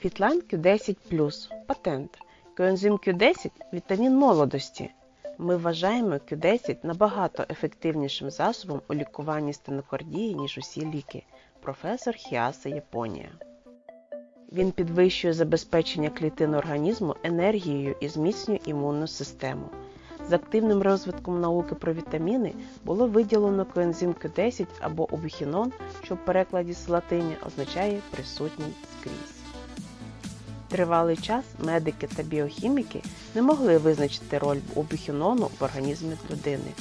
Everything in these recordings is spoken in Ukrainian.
Фітлан Q10 патент. Коензим Q10 вітамін молодості. Ми вважаємо Q10 набагато ефективнішим засобом у лікуванні стенокардії, ніж усі ліки. Професор Хіаса Японія. Він підвищує забезпечення клітин організму енергією і зміцнює імунну систему. З активним розвитком науки про вітаміни було виділено коензим Q10 або убіхінон, що в перекладі з латині означає присутній скрізь. Тривалий час медики та біохіміки не могли визначити роль убіхінону в організмі людини.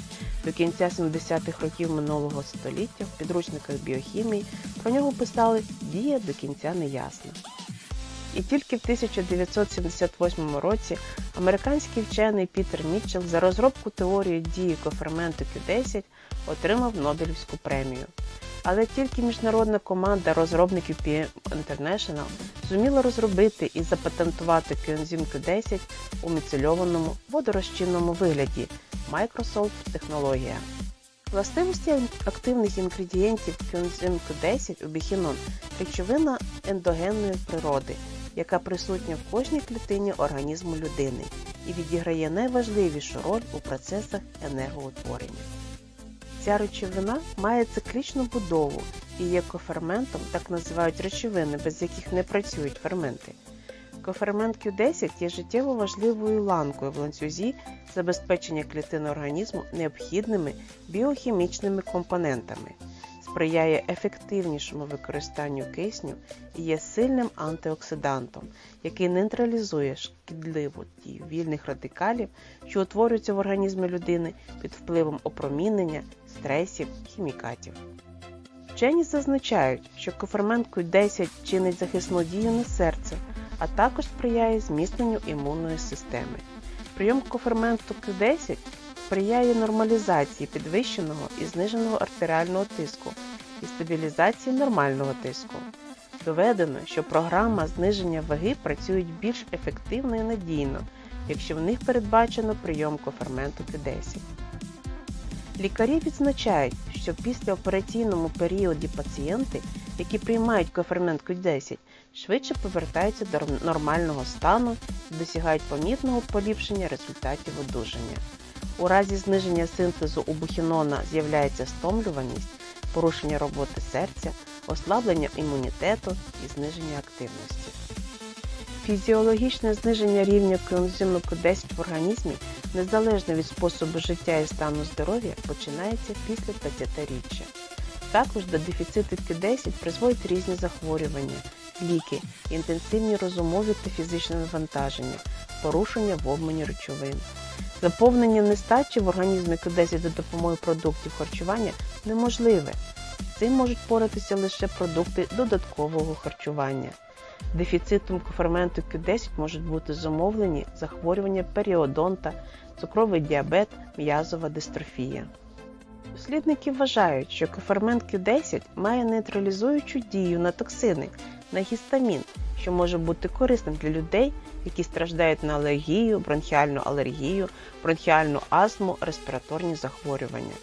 До кінця 70-х років минулого століття в підручниках біохімії про нього писали дія до кінця неясна. І тільки в 1978 році американський вчений Пітер Мітчелл за розробку теорії дії коферменту Q10 отримав Нобелівську премію. Але тільки міжнародна команда розробників PM International зуміла розробити і запатентувати коензим Q10 у міцельованому водорозчинному вигляді Microsoft технологія. Властивості активних інгредієнтів коензим Q10 убіхінон речовина ендогенної природи, яка присутня в кожній клітині організму людини і відіграє найважливішу роль у процесах енергоутворення. Ця речовина має циклічну будову і є коферментом, так називають речовини, без яких не працюють ферменти. Кофермент Q10 є життєво важливою ланкою в ланцюзі забезпечення клітин організму необхідними біохімічними компонентами, сприяє ефективнішому використанню кисню і є сильним антиоксидантом, який нейтралізує шкідливу дію вільних радикалів, що утворюються в організмі людини під впливом опромінення, стресів, хімікатів. Вчені зазначають, що кофермент Q10 чинить захисну дію на серце, а також сприяє зміцненню імунної системи. Прийом коферменту Q10 сприяє нормалізації підвищеного і зниженого артеріального тиску і стабілізації нормального тиску. Доведено, що програма зниження ваги працює більш ефективно і надійно, якщо в них передбачено прийом коферменту Q10. Лікарі відзначають, що після операційному періоді пацієнти, які приймають кофермент Q10, швидше повертаються до нормального стану і досягають помітного поліпшення результатів одужання. У разі зниження синтезу убухінона з'являється стомлюваність, порушення роботи серця, ослаблення імунітету і зниження активності. Фізіологічне зниження рівня коензиму Q10 в організмі, незалежно від способу життя і стану здоров'я, починається після 20-річчя. Також до дефіциту Q10 призводять різні захворювання, ліки, інтенсивні розумові та фізичне навантаження, порушення в обміні речовин. Заповнення нестачі в організмі Q10 за допомогою продуктів харчування неможливе. Цим можуть поратися лише продукти додаткового харчування. Дефіцитом коферменту Q10 можуть бути зумовлені захворювання періодонта, цукровий діабет, м'язова дистрофія. Дослідники вважають, що кофермент Q10 має нейтралізуючу дію на токсини, на гістамін, що може бути корисним для людей, які страждають на алергію, бронхіальну алергію, бронхіальну астму, респіраторні захворювання.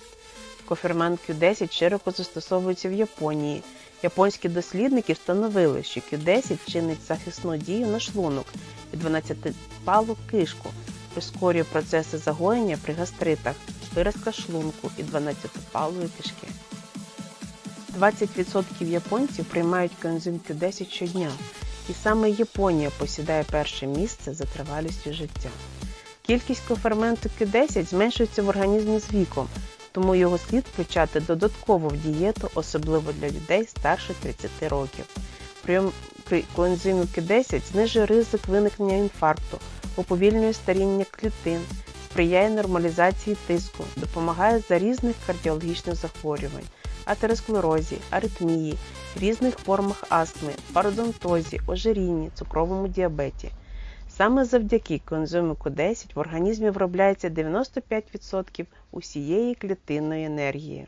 Кофермент Q10 широко застосовується в Японії. Японські дослідники встановили, що Q10 чинить захисну дію на шлунок і 12-палу кишку, прискорює процеси загоєння при гастритах, виразка шлунку і 12-палої кишки. 20% японців приймають коензим Q10 щодня, і саме Японія посідає перше місце за тривалістю життя. Кількість коферменту Q10 зменшується в організмі з віком, тому його слід включати додатково в дієту, особливо для людей старше 30 років. Прийом при коензимі Q10 знижує ризик виникнення інфаркту, уповільнює старіння клітин, сприяє нормалізації тиску, допомагає за різних кардіологічних захворювань, атеросклерозі, аритмії, різних формах астми, пародонтозі, ожирінні, цукровому діабеті. Саме завдяки коензиму Q10 в організмі виробляється 95% усієї клітинної енергії.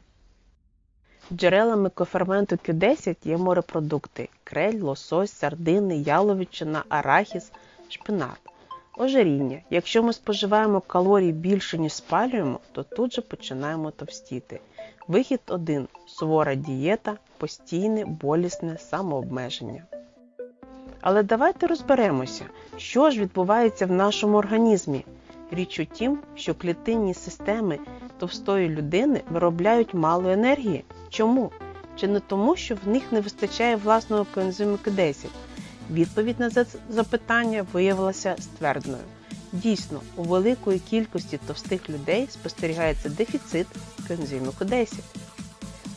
Джерелами коферменту Q10 є морепродукти крель, лосось, сардини, яловичина, арахіс, шпинат. Ожиріння. Якщо ми споживаємо калорій більше, ніж спалюємо, то тут же починаємо товстіти. Вихід 1. Сувора дієта, постійне, болісне самообмеження. Але давайте розберемося, що ж відбувається в нашому організмі. Річ у тім, що клітинні системи товстої людини виробляють мало енергії. Чому? Чи не тому, що в них не вистачає власного коензиму Q10? Відповідь на це запитання виявилася ствердною. Дійсно, у великої кількості товстих людей спостерігається дефіцит коензиму Q10.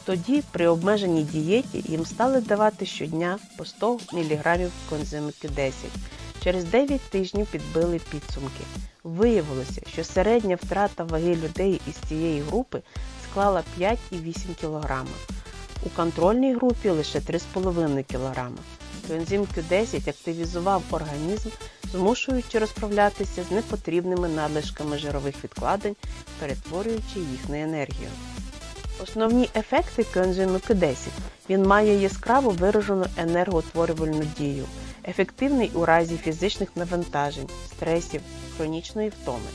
Тоді при обмеженій дієті їм стали давати щодня по 100 мг коензиму Q10. Через 9 тижнів підбили підсумки. Виявилося, що середня втрата ваги людей із цієї групи склала 5,8 кг. У контрольній групі лише 3,5 кг. Коензим Q10 активізував організм, змушуючи розправлятися з непотрібними надлишками жирових відкладень, перетворюючи їх на енергію. Основні ефекти коензиму Q10 він має яскраво виражену енергоутворювальну дію, ефективний у разі фізичних навантажень, стресів, хронічної втоми.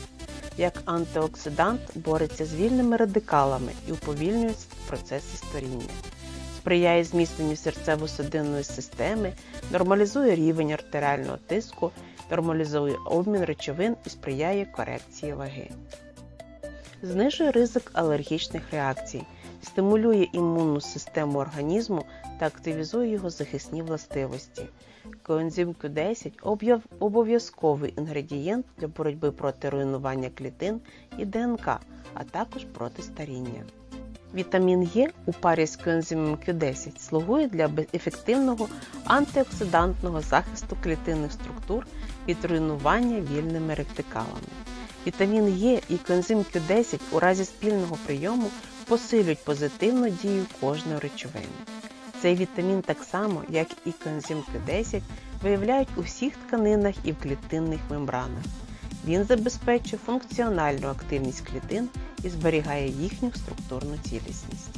Як антиоксидант бореться з вільними радикалами і уповільнює процеси старіння, сприяє зміцненню серцево-судинної системи, нормалізує рівень артеріального тиску, нормалізує обмін речовин і сприяє корекції ваги. Знижує ризик алергічних реакцій, стимулює імунну систему організму та активізує його захисні властивості. Коензим Q10 обов'язковий інгредієнт для боротьби проти руйнування клітин і ДНК, а також проти старіння. Вітамін Е у парі з коензимом Q10 слугує для ефективного антиоксидантного захисту клітинних структур від руйнування вільними ректикалами. Вітамін Е і коензим Q10 у разі спільного прийому посилюють позитивну дію кожної речовини. Цей вітамін так само, як і коензим Q10, виявляють у всіх тканинах і в клітинних мембранах. Він забезпечує функціональну активність клітин і зберігає їхню структурну цілісність.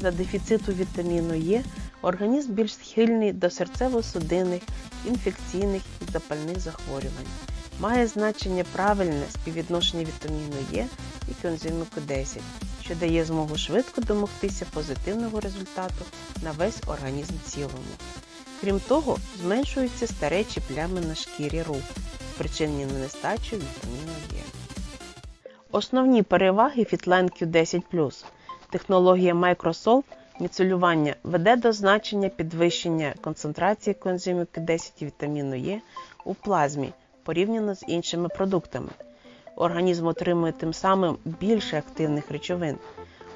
За дефіциту вітаміну Е організм більш схильний до серцево-судинних, інфекційних і запальних захворювань. Має значення правильне співвідношення вітаміну Е і коензиму Q10, що дає змогу швидко домогтися позитивного результату на весь організм цілому. Крім того, зменшуються старечі плями на шкірі рук, спричинені нестачею вітаміну Е. Основні переваги Fitline Q10 Технологія Microsolve міцелювання веде до значення підвищення концентрації коензиму Q10 і вітаміну Е у плазмі порівняно з іншими продуктами. Організм отримує тим самим більше активних речовин.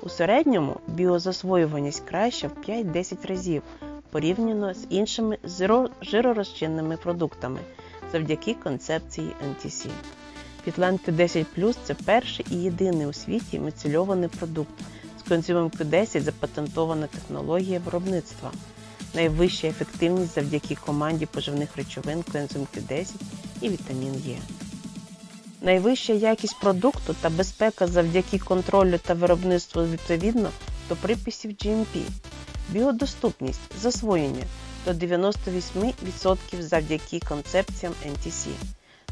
У середньому біозасвоюваність краща в 5-10 разів порівняно з іншими жиророзчинними продуктами завдяки концепції NTC. Fitland Q10 Plus це перший і єдиний у світі мецельований продукт. З коензимом Q10 запатентована технологія виробництва. Найвища ефективність завдяки команді поживних речовин коензим Q10 і вітамін Е. Найвища якість продукту та безпека завдяки контролю та виробництву відповідно до приписів GMP, біодоступність, засвоєння до 98% завдяки концепціям NTC,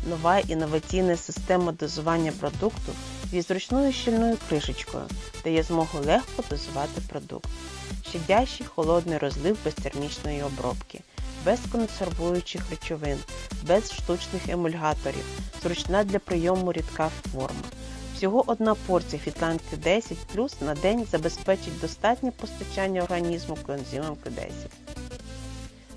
нова інноваційна система дозування продукту зі зручною щільною кришечкою дає змогу легко дозувати продукт, щадящий холодний розлив без термічної обробки без консервуючих речовин, без штучних емульгаторів, зручна для прийому рідка форма. Всього одна порція Q10 плюс на день забезпечить достатнє постачання організму коензимом Q10.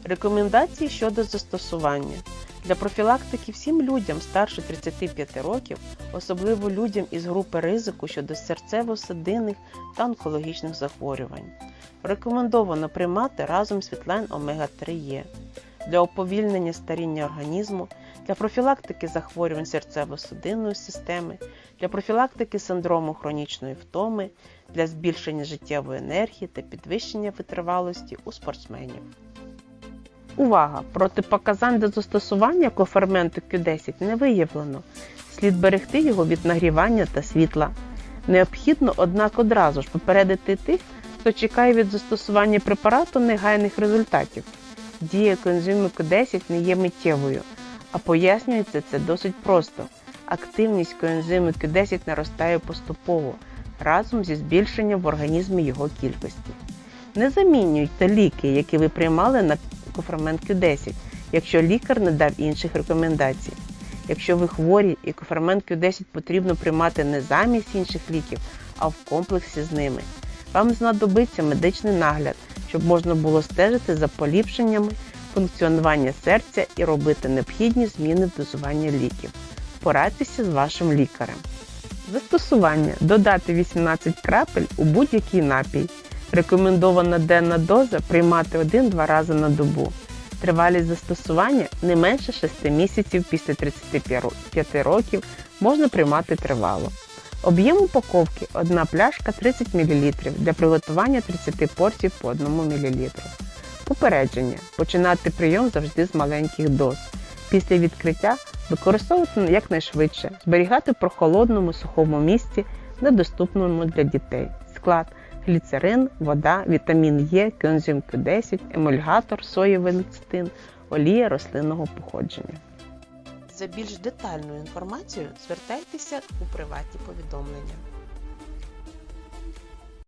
Рекомендації щодо застосування. Для профілактики всім людям старше 35 років, особливо людям із групи ризику щодо серцево-судинних та онкологічних захворювань. Рекомендовано приймати разом світлайн омега-3 Е для уповільнення старіння організму, для профілактики захворювань серцево-судинної системи, для профілактики синдрому хронічної втоми, для збільшення життєвої енергії та підвищення витривалості у спортсменів. Увага! Протипоказань до застосування коферменту Q10 не виявлено. Слід берегти його від нагрівання та світла. Необхідно, однак, одразу ж попередити тих, хто чекає від застосування препарату негайних результатів. Дія коензиму Q10 не є миттєвою, а пояснюється це досить просто. Активність коензиму Q10 наростає поступово разом зі збільшенням в організмі його кількості. Не замінюйте ліки, які ви приймали на кофермент Q10, якщо лікар не дав інших рекомендацій. Якщо ви хворі і кофермент Q10 потрібно приймати не замість інших ліків, а в комплексі з ними. Вам знадобиться медичний нагляд, щоб можна було стежити за поліпшеннями функціонування серця і робити необхідні зміни в дозуванні ліків. Порадьтеся з вашим лікарем. Застосування додати 18 крапель у будь-який напій. Рекомендована денна доза приймати 1-2 рази на добу. Тривалість застосування не менше 6 місяців після 35 років можна приймати тривало. Об'єм упаковки 1 пляшка 30 мл для приготування 30 порцій по 1 мл. Попередження. Починати прийом завжди з маленьких доз. Після відкриття використовувати якнайшвидше, зберігати в прохолодному сухому місці, недоступному для дітей. Склад гліцерин, вода, вітамін Е, Кензюм Q10, емульгатор, соєвий лецитин, олія рослинного походження. За більш детальною інформацією звертайтеся у приватні повідомлення.